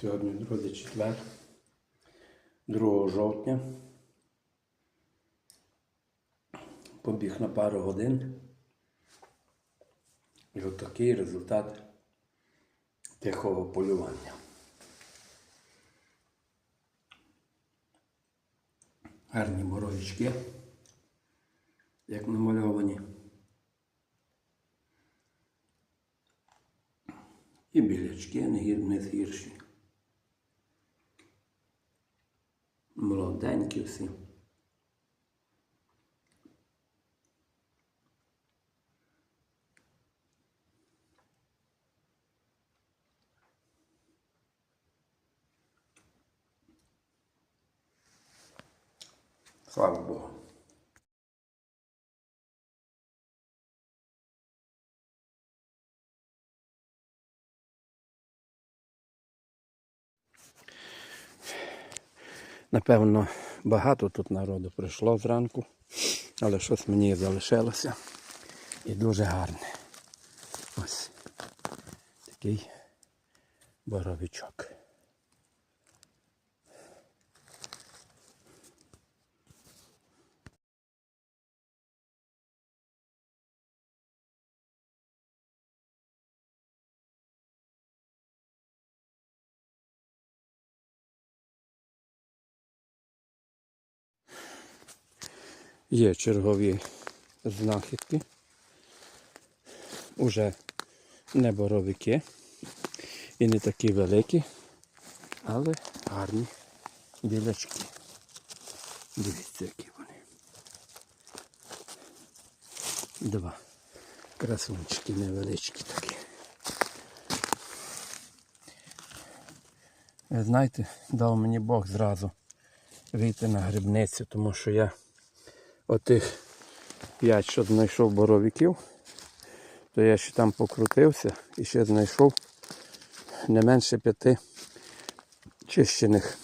Сьогодні, друзі, четвер, 2 жовтня. Побіг на пару годин. І от такий результат тихого полювання. Гарні боровички, як намальовані. І білячки не гірші. Молоденькі всі. Слава Богу. Напевно, багато тут народу прийшло зранку, але щось мені залишилося. І дуже гарне. Ось такий боровичок. Є чергові знахідки. Уже не боровики і не такі великі, але гарні білячки. Дивіться, які вони. Два красунчики невеличкі такі. Ви знаєте, дав мені Бог зразу вийти на грибницю, тому що я отих п'ять, що знайшов боровиків, то я ще там покрутився і ще знайшов не менше п'яти чищених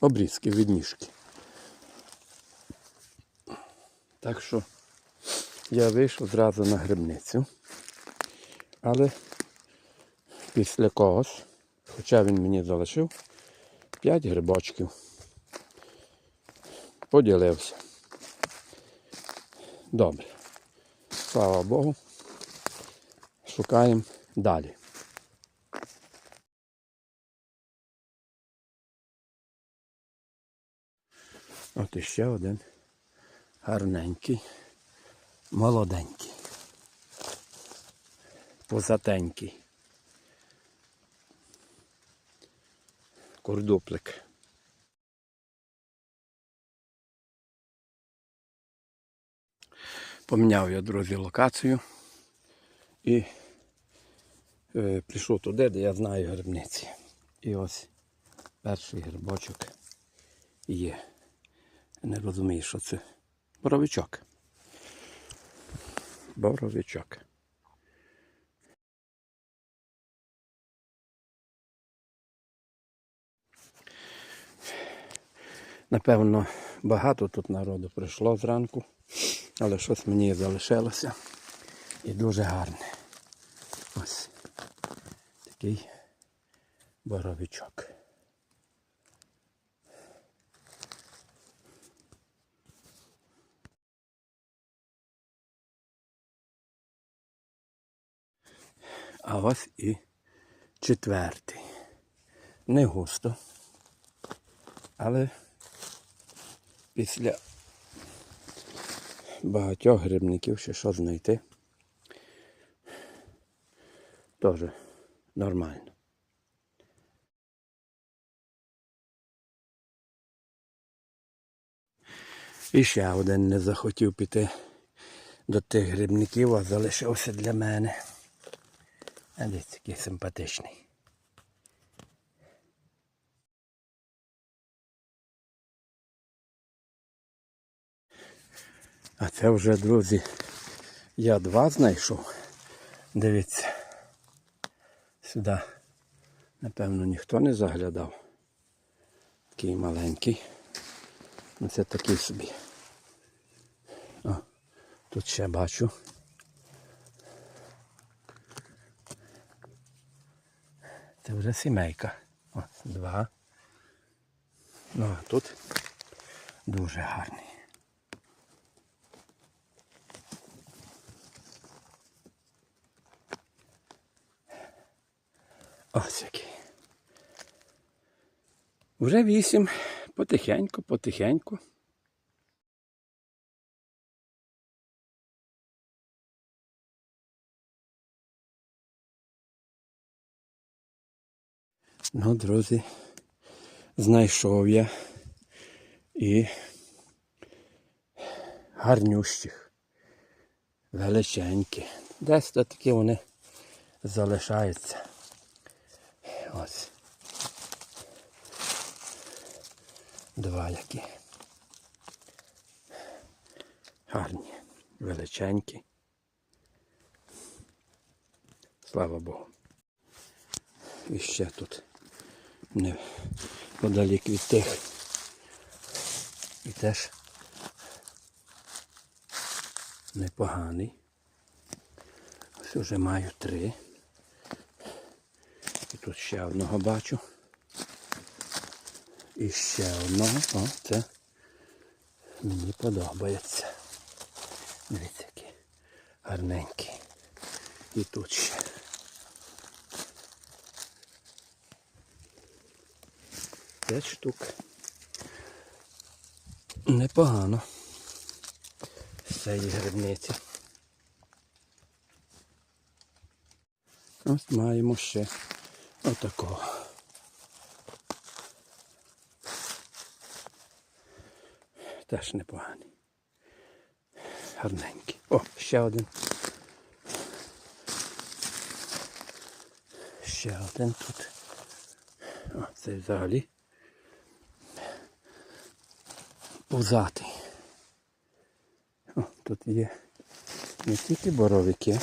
обрізків від ніжки. Так що я вийшов зразу на грибницю, але після когось, хоча він мені залишив, 5 грибочків. Поділився. Добре. Слава Богу. Шукаємо далі. От іще один гарненький, молоденький, позатенький. Курдуплик. Поміняв я, друзі, локацію і е, прийшов туди, де я знаю грибниці. І ось перший грибочок є. Не розумію, що це. Боровичок. Боровичок. Напевно, багато тут народу прийшло зранку, але щось мені залишилося. І дуже гарне. Ось такий боровичок. А ось і четвертий. Не густо. Але після багатьох грибників ще що знайти. Теж нормально. І ще один не захотів піти до тих грибників, а залишився для мене. Дивіться, який симпатичний. А це вже, друзі, я два знайшов. Дивіться. Сюди, напевно, ніхто не заглядав. Такий маленький. Ну це такий собі. О, тут ще бачу. Це вже сімейка. Ось два. Ну а тут дуже гарний. Ось який. Вже вісім. Потихеньку, потихеньку. Ну, друзі, знайшов я і гарнющих, величенькі. Десь то такі вони залишаються. Ось. Два які. Гарні, величенькі. Слава Богу. І ще тут не подалік від тих. І теж непоганий. Ось вже маю три. Тут ще одного бачу. І ще одного. О, це мені подобається. Дивіться, який гарненький. І тут ще. П'ять штук. Непогано. З цієї грибниці. Ось маємо ще отакого. Теж непоганий. Гарненький. О, ще один. Ще один тут. О, це взагалі пузатий. О, тут є не тільки боровики,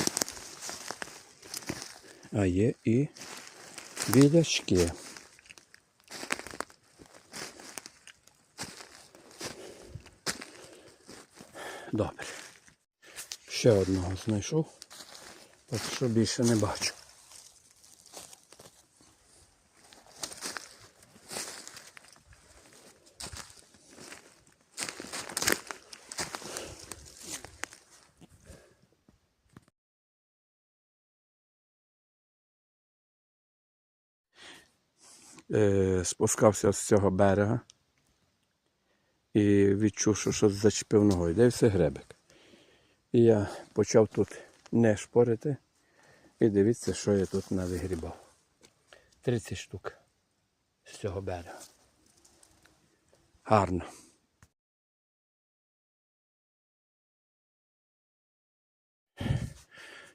а є і білячки. Добре. Ще одного знайшов, поки що більше не бачу. Е, спускався з цього берега і відчув, що щось зачепив ногою. Дивився гребик. І я почав тут не шпорити. І дивіться, що я тут навигрібав. 30 штук з цього берега. Гарно.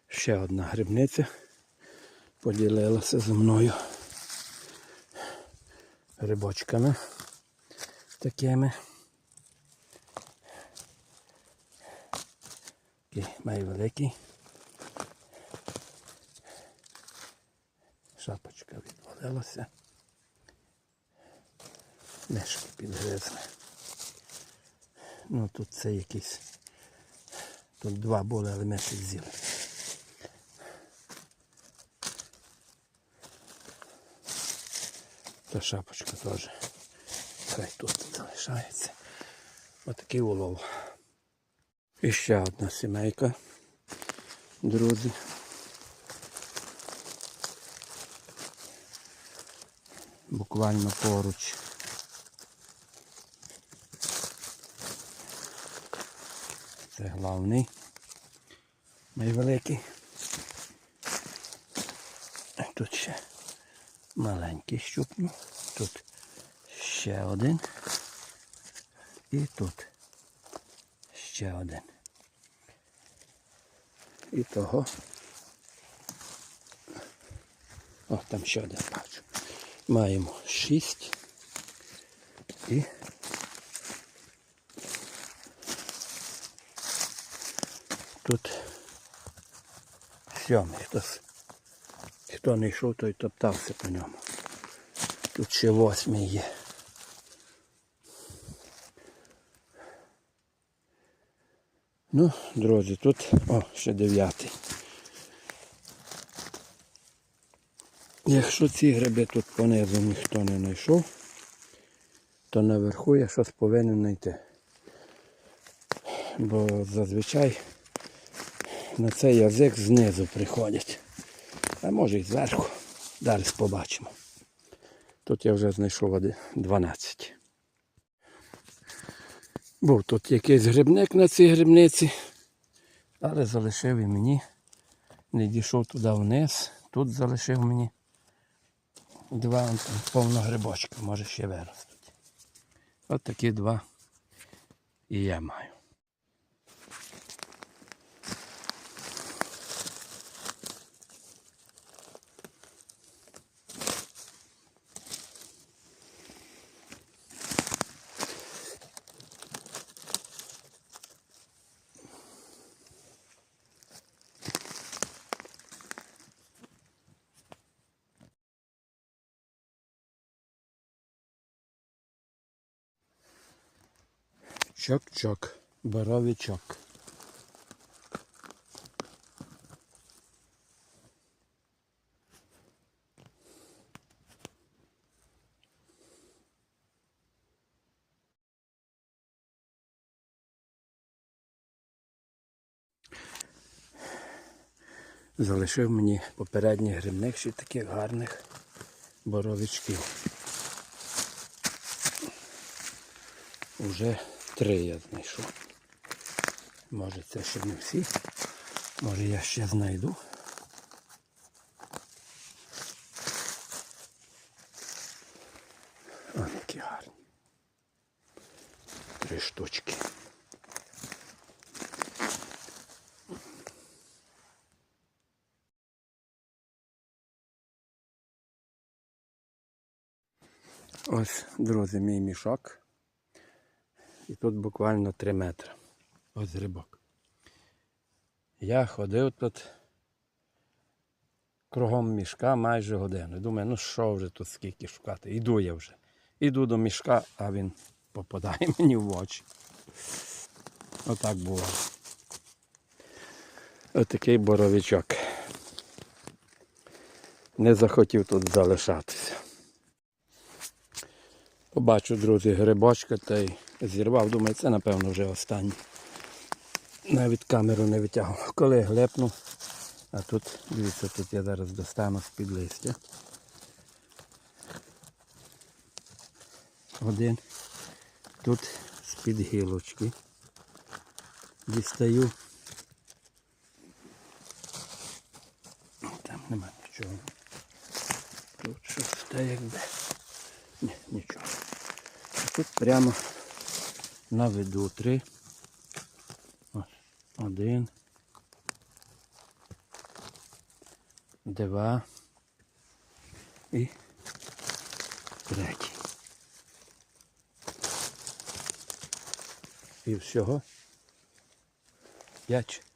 Ще одна грибниця поділилася зі мною грибочками такими. Такий має великий. Шапочка відвалилася. Мешки підгризли. Ну тут це якийсь. Тут два були, але мешки з'їли. Та шапочка теж. Хай тут залишається. Отакий улов. І ще одна сімейка, друзі. Буквально поруч. Це головний, найвеликий. Тут ще маленький щупну. Тут ще один. І тут ще один. І того. О, там ще один бачу. Маємо шість. І тут сьомий. Хтось, хто не йшов, той топтався по ньому. Тут ще восьмий є. Ну, друзі, тут о, ще дев'ятий. Якщо ці гриби тут понизу ніхто не знайшов, то наверху я щось повинен знайти. Бо зазвичай на цей язик знизу приходять. А може і зверху. Далі побачимо. Тут я вже знайшов 12. Був тут якийсь грибник на цій грибниці, але залишив і мені. Не дійшов туди вниз, тут залишив мені два там, повно грибочка, може ще виростуть. От такі два і я маю. Чок-чок, боровичок. Залишив мені попередніх грибних ще таких гарних боровичків. Уже три я знайшов. Може це ще не всі. Може я ще знайду. О, які гарні. Три штучки. Ось, друзі, мій мішок. І тут буквально 3 метри. Ось грибок. Я ходив тут кругом мішка майже годину. Думаю, ну що вже тут скільки шукати. Іду я вже. Іду до мішка, а він попадає мені в очі. Отак було. Отакий боровичок. Не захотів тут залишатися. Побачу, друзі, грибочка та й зірвав. Думаю, це напевно вже останній. Навіть камеру не витягував. Коли глепнув, а тут, дивіться, тут я зараз достану з-під листя. Один. Тут з-під гілочки. Дістаю. Там нема нічого. Тут щось та якби. Ні, нічого. А Тут прямо на виду три. Один. Два. І третій. І всього п'ять